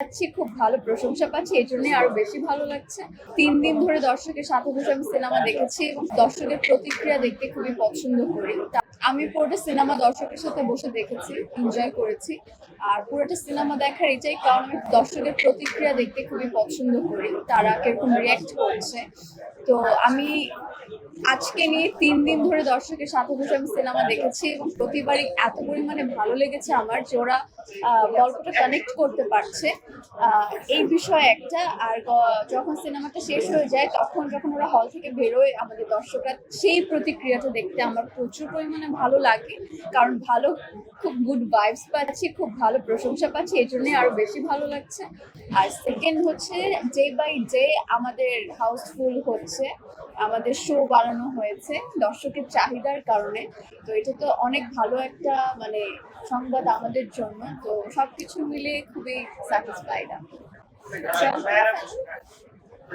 পাচ্ছি, খুব ভালো প্রশংসা পাচ্ছি এই জন্যই আরও বেশি ভালো লাগছে। তিন দিন ধরে দর্শকের সাথে বসে আমি সিনেমা দেখেছি এবং দর্শকের প্রতিক্রিয়া দেখতে খুবই পছন্দ করি। আমি পুরোটা সিনেমা দর্শকের সাথে বসে দেখেছি এনজয় করেছি। আর পুরোটা সিনেমা দেখার এটাই কারণ আমি দর্শকের প্রতিক্রিয়া দেখতে খুবই পছন্দ করি, তারা কীরকম রিয়াক্ট করছে। তো আমি আজকে নিয়ে তিন দিন ধরে দর্শকের সাথে বসে আমি সিনেমা দেখেছি এবং প্রতিবারই এত পরিমাণে ভালো লেগেছে আমার যে ওরা গল্পটা কানেক্ট করতে পারছে। এই বিষয় একটা, আর যখন সিনেমাটা শেষ হয়ে যায়, তখন যখন ওরা হল থেকে বেরোয়, আমাদের দর্শকরা সেই প্রতিক্রিয়াটা দেখতে আমার প্রচুর পরিমাণে ভালো লাগে। কারণ ভালো, খুব গুড ভাইবস পাচ্ছি, খুব ভালো প্রশংসা পাচ্ছি, এই জন্যই আরও বেশি ভালো লাগছে। আর সেকেন্ড হচ্ছে ডে বাই ডে আমাদের হাউসফুল হচ্ছে আমাদের শো বাড়ানো হয়েছে, দর্শকের চাহিদার কারণে। তো এটা তো অনেক ভালো একটা মানে সংবাদ আমাদের জন্য। তো সবকিছু মিলে খুবই স্যাটিসফাইড আমি।